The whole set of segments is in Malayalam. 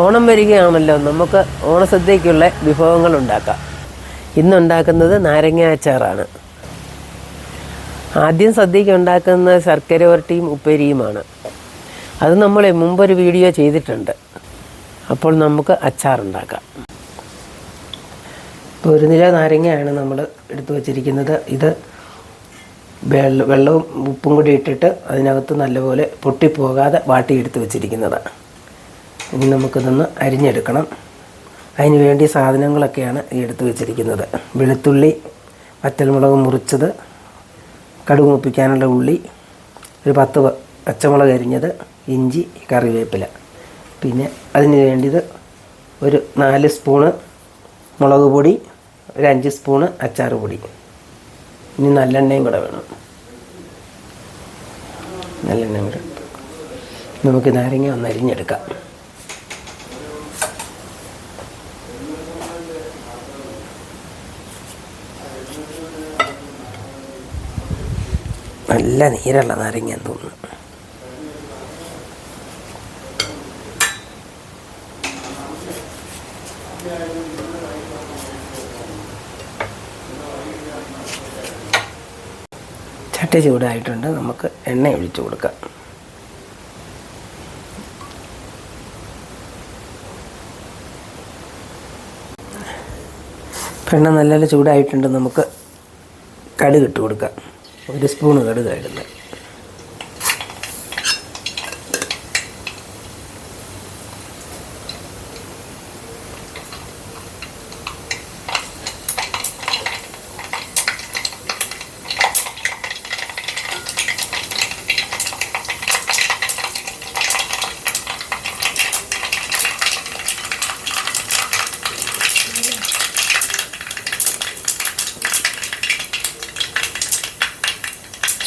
ഓണം വരികയാണല്ലോ. നമുക്ക് ഓണസദ്യക്കുള്ള വിഭവങ്ങൾ ഉണ്ടാക്കാം. ഇന്നുണ്ടാക്കുന്നത് നാരങ്ങ അച്ചാറാണ്. ആദ്യം സദ്യക്ക് ഉണ്ടാക്കുന്ന ശർക്കര വരട്ടിയും ഉപ്പേരിയുമാണ്. അത് നമ്മൾ മുമ്പൊരു വീഡിയോ ചെയ്തിട്ടുണ്ട്. അപ്പോൾ നമുക്ക് അച്ചാറുണ്ടാക്കാം ഇപ്പോൾ ഒരു നില നാരങ്ങയാണ് നമ്മൾ എടുത്തു വച്ചിരിക്കുന്നത്. ഇത് വെള്ളവും ഉപ്പും കൂടി ഇട്ടിട്ട് അതിനകത്ത് നല്ലപോലെ പൊട്ടിപ്പോകാതെ വാട്ടിയെടുത്ത് വെച്ചിരിക്കുന്നതാണ് ഇനി നമുക്കിതൊന്ന് അരിഞ്ഞെടുക്കണം. അതിന് വേണ്ടി സാധനങ്ങളൊക്കെയാണ് ഈ എടുത്ത് വെച്ചിരിക്കുന്നത്. വെളുത്തുള്ളി വറ്റൽമുളക് മുറിച്ചത് കടുക് മുപ്പിക്കാനുള്ള ഉള്ളി ഒരു പത്ത് പച്ചമുളക് അരിഞ്ഞത് ഇഞ്ചി കറിവേപ്പില. പിന്നെ അതിന് വേണ്ടിയത് ഒരു നാല് സ്പൂണ് മുളക് പൊടി ഒരു അഞ്ച് സ്പൂണ് അച്ചാർ പൊടി. ഇനി നല്ലെണ്ണയും കൂടെ വേണം. നല്ലെണ്ണയും കൂടെ നമുക്ക് നാരങ്ങ ഒന്ന് അരിഞ്ഞെടുക്കാം. നല്ല നീരുള്ള നാരങ്ങ തോന്നുന്നു. ചട്ടി ചൂടായിട്ടുണ്ട്. നമുക്ക് എണ്ണ ഒഴിച്ചു കൊടുക്കാം. എണ്ണ നല്ല ചൂടായിട്ടുണ്ട്. നമുക്ക് കടുക് ഇട്ട് കൊടുക്കാം. ഒരു സ്പൂണ് കടുക്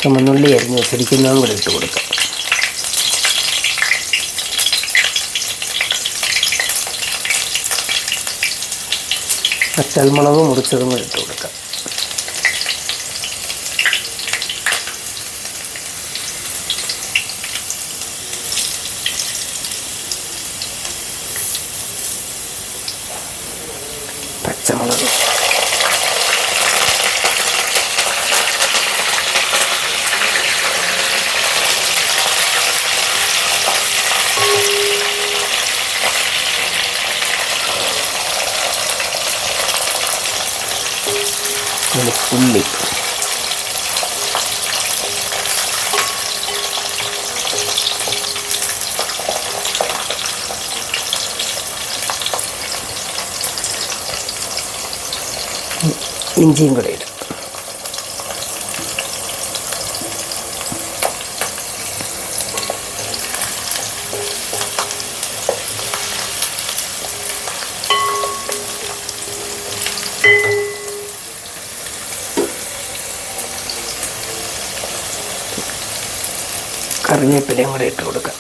ചുമന്നുള്ളി അരിഞ്ഞ് വെച്ചിരിക്കുന്നതും കൂടെ ഇട്ട് കൊടുക്കാം. പച്ചൽമുളക് മുറിച്ചതും കൂടെ ഇട്ട് കൊടുക്കാം. പച്ചമുളക്. വെളുത്തുള്ളി ഇഞ്ചിയും കൂടെ ഇടും കറിവേപ്പിലയും കൂടെ ഇട്ട് കൊടുക്കാം.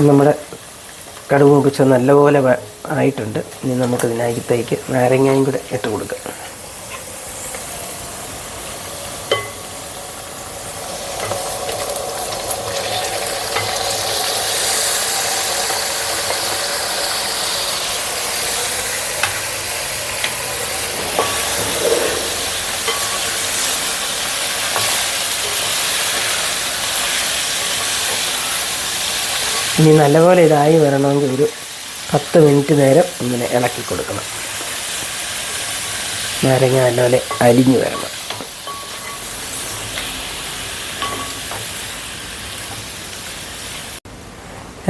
അപ്പം നമ്മുടെ കടുക് നല്ലപോലെ ആയിട്ടുണ്ട്. ഇനി നമുക്ക് ഇതിനകത്തേക്ക് നാരങ്ങയും കൂടെ ഇട്ട് കൊടുക്കാം. ഇനി നല്ലപോലെ ഇതായി വരണമെങ്കിൽ ഒരു പത്ത് മിനിറ്റ് നേരം ഇങ്ങനെ ഇളക്കി കൊടുക്കണം. നാരങ്ങ നല്ലപോലെ അരിഞ്ഞു വരണം.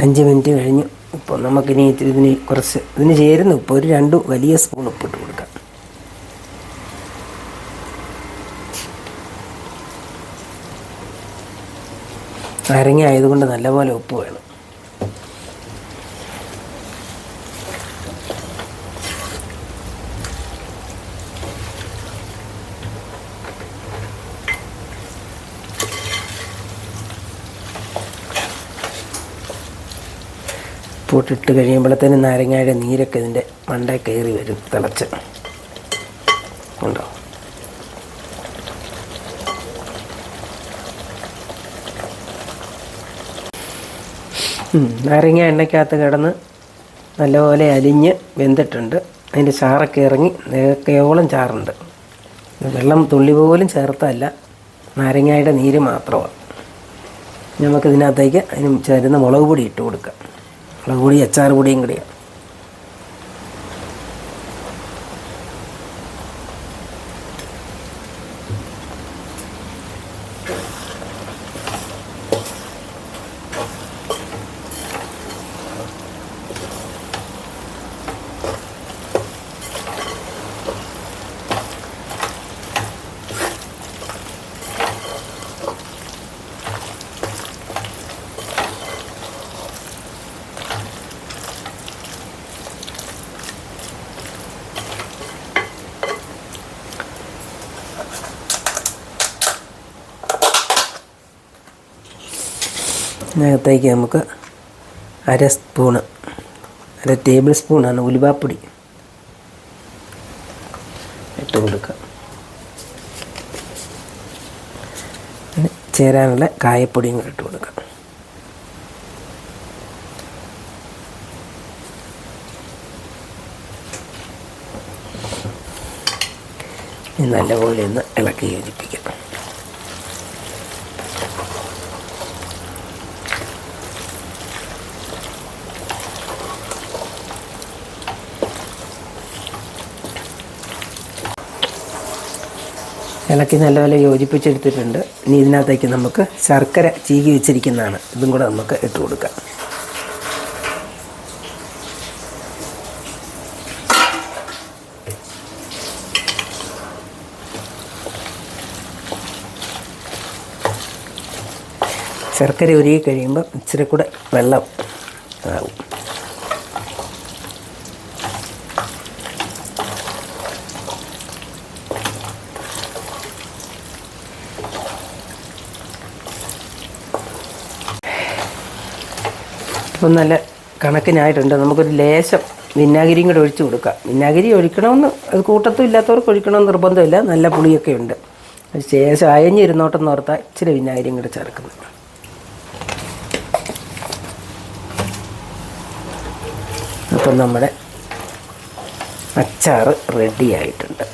അഞ്ച് മിനിറ്റ് കഴിഞ്ഞു. ഇപ്പോൾ നമുക്കിനി ഇതിന് കുറച്ച് ഇതിന് ചേരുന്ന. ഉപ്പ് ഒരു രണ്ട് വലിയ സ്പൂൺ ഉപ്പിട്ട് കൊടുക്കാം. നാരങ്ങ ആയതുകൊണ്ട് നല്ലപോലെ ഉപ്പ് വേണം. പൂട്ടിട്ട് കഴിയുമ്പോഴത്തേന് നാരങ്ങയുടെ നീരൊക്കെ ഇതിന്റെ മണ്ടേ കയറി വരും തിളച്ച്. ഉണ്ടോ? നാരങ്ങ എണ്ണയ്ക്കകത്ത് കിടന്ന് നല്ലപോലെ അലിഞ്ഞ് വെന്തിട്ടുണ്ട്. അതിന്റെ ചാറൊക്കെ ഇറങ്ങി നേക്കയോളം ചാറുണ്ട്. വെള്ളം തുള്ളി പോലും ചേർത്തല്ല നാരങ്ങയുടെ നീര് മാത്രമാണ്. നമുക്കിതിനകത്തേക്ക് അതിന് ചേരുന്ന മുളക് പൊടി ഇട്ട് കൊടുക്കാം. മുളക് പൊടി അച്ചാർ ഇതിനകത്തേക്ക് നമുക്ക് അര സ്പൂണ് അര ടേബിൾ സ്പൂണാണ് ഉലുവാപ്പൊടി ഇട്ട് കൊടുക്കുക. ചേരാനുള്ള കായപ്പൊടിയും കൂടെ ഇട്ട് കൊടുക്കാം ഇനി നല്ലപോലെ ഒന്ന് ഇളക്കി യോജിപ്പിക്കാം. ഇളക്കി നല്ലപോലെ യോജിപ്പിച്ചെടുത്തിട്ടുണ്ട്. ഇനി ഇതിനകത്തേക്ക് നമുക്ക് ശർക്കര ചീകി വെച്ചിരിക്കുന്നതാണ്. ഇതും കൂടെ നമുക്ക് ഇട്ട് കൊടുക്കാം. ശർക്കര ഉരുകി കഴിയുമ്പോൾ ഇച്ചിരി കൂടെ വെള്ളം ആവും. ഇപ്പം നല്ല കണക്കിനായിട്ടുണ്ട്. നമുക്കൊരു ലേശം വിനാഗിരിയും കൂടെ ഒഴിച്ച് കൊടുക്കാം. വിനാഗിരി ഒഴിക്കണമെന്ന് അത് കൂട്ടത്തും ഇല്ലാത്തവർക്ക് ഒഴിക്കണമെന്ന് നിർബന്ധമില്ല. നല്ല പുളിയൊക്കെ ഉണ്ട്. ശേഷം അയഞ്ഞിരുന്നോട്ടെന്ന് ഓർത്താൽ ഇച്ചിരി വിനാഗിരിയും കൂടെ ചേർക്കുന്നു അപ്പം നമ്മുടെ അച്ചാറ് റെഡി ആയിട്ടുണ്ട്.